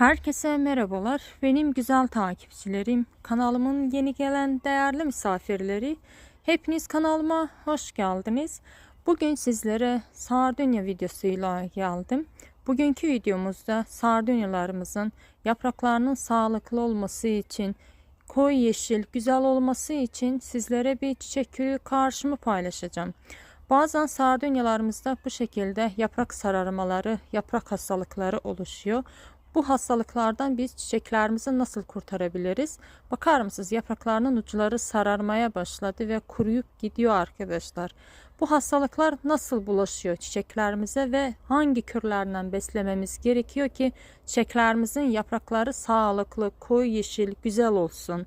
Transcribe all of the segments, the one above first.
Herkese merhabalar. Benim güzel takipçilerim, kanalımın yeni gelen değerli misafirleri. Hepiniz kanalıma hoş geldiniz. Bugün sizlere sardunya videosuyla geldim. Bugünkü videomuzda sardunyalarımızın yapraklarının sağlıklı olması için, koyu yeşil, güzel olması için sizlere bir çiçek türü karşımı paylaşacağım. Bazen sardunyalarımızda bu şekilde yaprak sararmaları, yaprak hastalıkları oluşuyor. Bu hastalıklardan biz çiçeklerimizi nasıl kurtarabiliriz? Bakar mısınız yapraklarının uçları sararmaya başladı ve kuruyup gidiyor arkadaşlar. Bu hastalıklar nasıl bulaşıyor çiçeklerimize ve hangi kürlerden beslememiz gerekiyor ki çiçeklerimizin yaprakları sağlıklı, koyu yeşil, güzel olsun?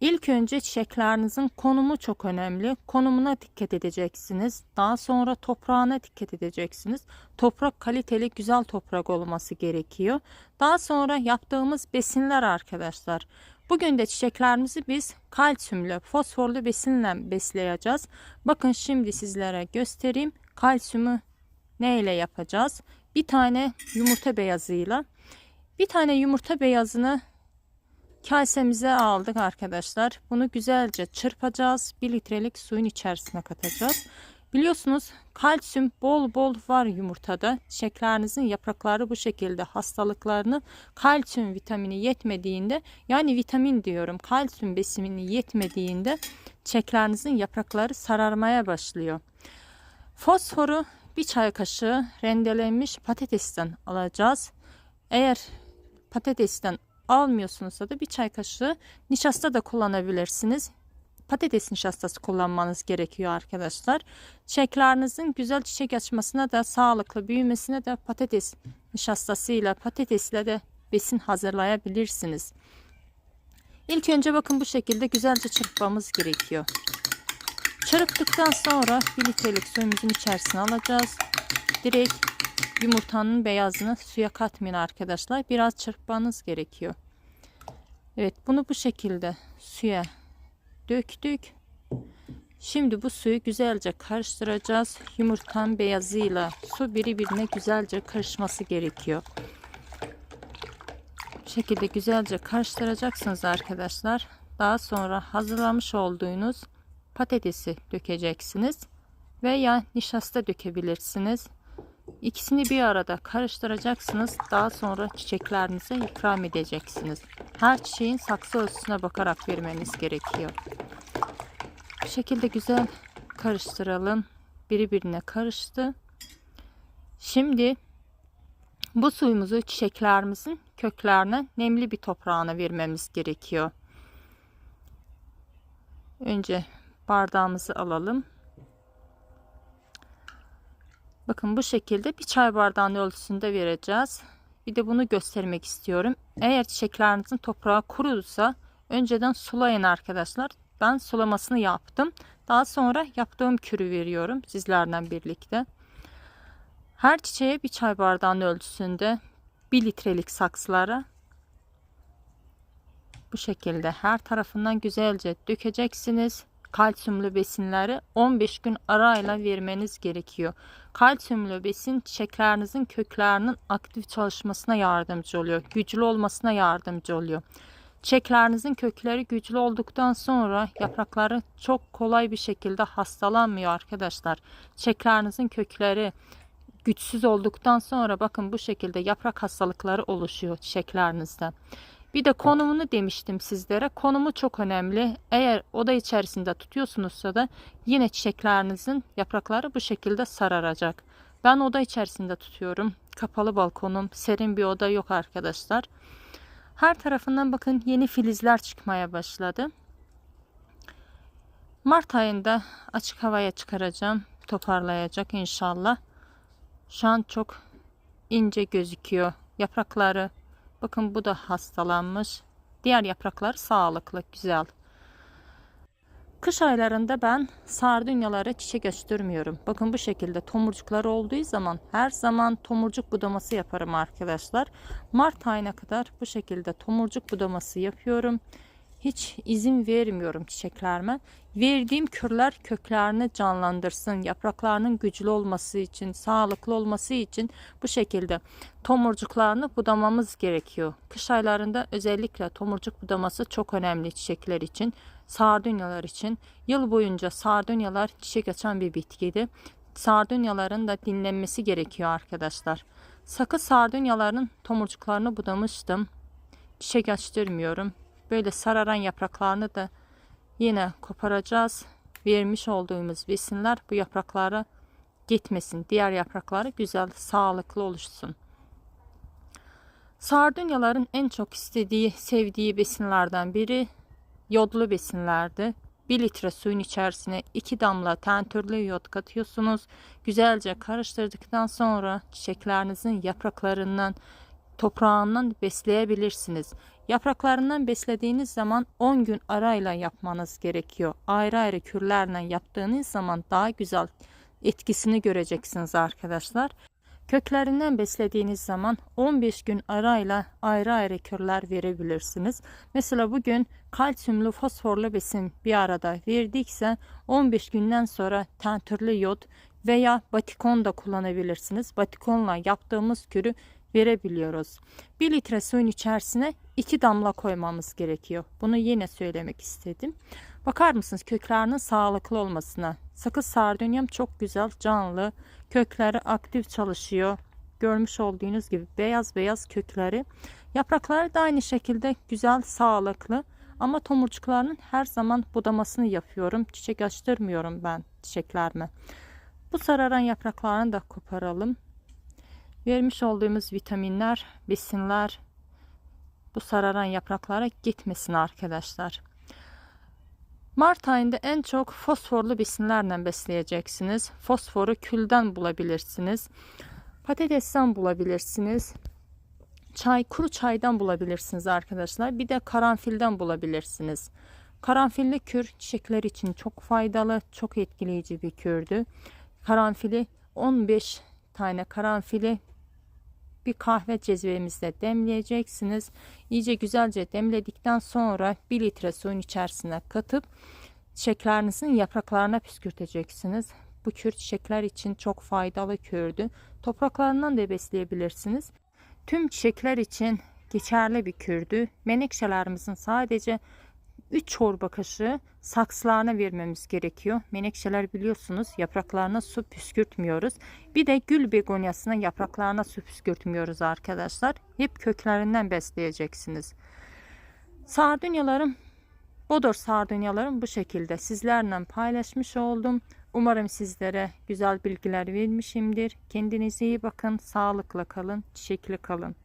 İlk önce çiçeklerinizin konumu çok önemli. Konumuna dikkat edeceksiniz. Daha sonra toprağına dikkat edeceksiniz. Toprak kaliteli, güzel toprak olması gerekiyor. Daha sonra yaptığımız besinler arkadaşlar. Bugün de çiçeklerimizi biz kalsiyumlu, fosforlu besinle besleyeceğiz. Bakın şimdi sizlere göstereyim. Kalsiyumu ne ile yapacağız? Bir tane yumurta beyazıyla. Bir tane yumurta beyazını kasemize aldık arkadaşlar. Bunu güzelce çırpacağız. 1 litrelik suyun içerisine katacağız. Biliyorsunuz kalsiyum bol bol var yumurtada. Çiçeklerinizin yaprakları bu şekilde hastalıklarını kalsiyum vitamini yetmediğinde yani vitamin diyorum kalsiyum besinini yetmediğinde çiçeklerinizin yaprakları sararmaya başlıyor. Fosforu bir çay kaşığı rendelenmiş patatesten alacağız. Eğer patatesten almıyorsunuzsa da bir çay kaşığı nişasta da kullanabilirsiniz. Patates nişastası kullanmanız gerekiyor arkadaşlar. Çiçeklerinizin güzel çiçek açmasına da sağlıklı büyümesine de patates nişastasıyla patatesle de besin hazırlayabilirsiniz. İlk önce bakın bu şekilde güzelce çırpmamız gerekiyor. Çırptıktan sonra 1 litrelik suyumuzun içerisine alacağız. Direkt yumurtanın beyazını suya katmayın arkadaşlar. Biraz çırpmanız gerekiyor. Evet bunu bu şekilde suya döktük. Şimdi bu suyu güzelce karıştıracağız. Yumurtanın beyazıyla su birbirine güzelce karışması gerekiyor. Bu şekilde güzelce karıştıracaksınız arkadaşlar. Daha sonra hazırlamış olduğunuz patatesi dökeceksiniz. Veya nişasta dökebilirsiniz. İkisini bir arada karıştıracaksınız. Daha sonra çiçeklerinize ikram edeceksiniz. Her çiçeğin saksı ölçüsüne bakarak vermeniz gerekiyor. Bu şekilde güzel karıştıralım. Birbirine karıştı. Şimdi bu suyumuzu çiçeklerimizin köklerine nemli bir toprağına vermemiz gerekiyor. Önce bardağımızı alalım. Bakın bu şekilde bir çay bardağının ölçüsünde vereceğiz. Bir de bunu göstermek istiyorum. Eğer çiçeklerinizin toprağı kuruduysa önceden sulayın arkadaşlar. Ben sulamasını yaptım. Daha sonra yaptığım kürü veriyorum sizlerden birlikte. Her çiçeğe bir çay bardağının ölçüsünde 1 litrelik saksılara bu şekilde her tarafından güzelce dökeceksiniz kalsiyumlu besinleri 15 gün arayla vermeniz gerekiyor. Kalsiyumlu besin çiçeklerinizin köklerinin aktif çalışmasına yardımcı oluyor. Güçlü olmasına yardımcı oluyor. Çiçeklerinizin kökleri güçlü olduktan sonra yaprakları çok kolay bir şekilde hastalanmıyor arkadaşlar. Çiçeklerinizin kökleri güçsüz olduktan sonra bakın bu şekilde yaprak hastalıkları oluşuyor çiçeklerinizde. Bir de konumunu demiştim sizlere. Konumu çok önemli. Eğer oda içerisinde tutuyorsunuzsa da yine çiçeklerinizin yaprakları bu şekilde sararacak. Ben oda içerisinde tutuyorum. Kapalı balkonum, serin bir oda yok arkadaşlar. Her tarafından bakın yeni filizler çıkmaya başladı. Mart ayında açık havaya çıkaracağım. Toparlayacak inşallah. Şu an çok ince gözüküyor. Yaprakları Bakın bu da hastalanmış. Diğer yapraklar sağlıklı, güzel. Kış aylarında ben sardunyalara çiçek göstermiyorum. Bakın bu şekilde tomurcuklar olduğu zaman her zaman tomurcuk budaması yaparım arkadaşlar. Mart ayına kadar bu şekilde tomurcuk budaması yapıyorum. Hiç izin vermiyorum çiçeklerime. Verdiğim kürler köklerini canlandırsın, yapraklarının güçlü olması için, sağlıklı olması için bu şekilde tomurcuklarını budamamız gerekiyor. Kış aylarında özellikle tomurcuk budaması çok önemli çiçekler için, sardunyalar için. Yıl boyunca sardunyalar çiçek açan bir bitkidir. Sardunyaların da dinlenmesi gerekiyor arkadaşlar. Sakız sardunyaların tomurcuklarını budamıştım. Çiçek açtırmıyorum. Böyle sararan yapraklarını da yine koparacağız. Vermiş olduğumuz besinler bu yapraklara gitmesin. Diğer yaprakları güzel, sağlıklı oluşsun. Sardunyaların en çok istediği, sevdiği besinlerden biri yodlu besinlerdi. 1 litre suyun içerisine 2 damla tentürlü yod katıyorsunuz. Güzelce karıştırdıktan sonra çiçeklerinizin yapraklarından, toprağından besleyebilirsiniz. Yapraklarından beslediğiniz zaman 10 gün arayla yapmanız gerekiyor. Ayrı ayrı kürlerle yaptığınız zaman daha güzel etkisini göreceksiniz arkadaşlar. Köklerinden beslediğiniz zaman 15 gün arayla ayrı ayrı kürler verebilirsiniz. Mesela bugün kalsiyumlu fosforlu besin bir arada verdikse 15 günden sonra tentürlü yod veya batikon da kullanabilirsiniz. Batikonla yaptığımız kürü verebiliyoruz. 1 litre suyun içerisine 2 damla koymamız gerekiyor. Bunu yine söylemek istedim. Bakar mısınız köklerinin sağlıklı olmasına? Sakız sardunyam çok güzel, canlı. Kökleri aktif çalışıyor. Görmüş olduğunuz gibi beyaz beyaz kökleri. Yaprakları da aynı şekilde güzel, sağlıklı. Ama tomurcuklarının her zaman budamasını yapıyorum. Çiçek açtırmıyorum ben çiçeklerime. Bu sararan yapraklarını da koparalım. Vermiş olduğumuz vitaminler, besinler bu sararan yapraklara gitmesin arkadaşlar. Mart ayında en çok fosforlu besinlerle besleyeceksiniz. Fosforu külden bulabilirsiniz. Patatesten bulabilirsiniz. Çay, kuru çaydan bulabilirsiniz arkadaşlar. Bir de karanfilden bulabilirsiniz. Karanfilli kür çiçekler için çok faydalı, çok etkileyici bir kürdü. Karanfili 15 tane karanfili bir kahve cezvemizde demleyeceksiniz. İyice güzelce demledikten sonra 1 litre suyun içerisine katıp çiçeklerinizin yapraklarına püskürteceksiniz. Bu kür çiçekler için çok faydalı kürdü. Topraklarından da besleyebilirsiniz. Tüm çiçekler için geçerli bir kürdü. Menekşelerimizin sadece 3 çorba kaşığı saksılarına vermemiz gerekiyor. Menekşeler biliyorsunuz yapraklarına su püskürtmüyoruz. Bir de gül begonyasına yapraklarına su püskürtmüyoruz arkadaşlar. Hep köklerinden besleyeceksiniz. Sardunyalarım Bodor sardunyalarım bu şekilde sizlerle paylaşmış oldum. Umarım sizlere güzel bilgiler vermişimdir. Kendinize iyi bakın, sağlıkla kalın, çiçekli kalın.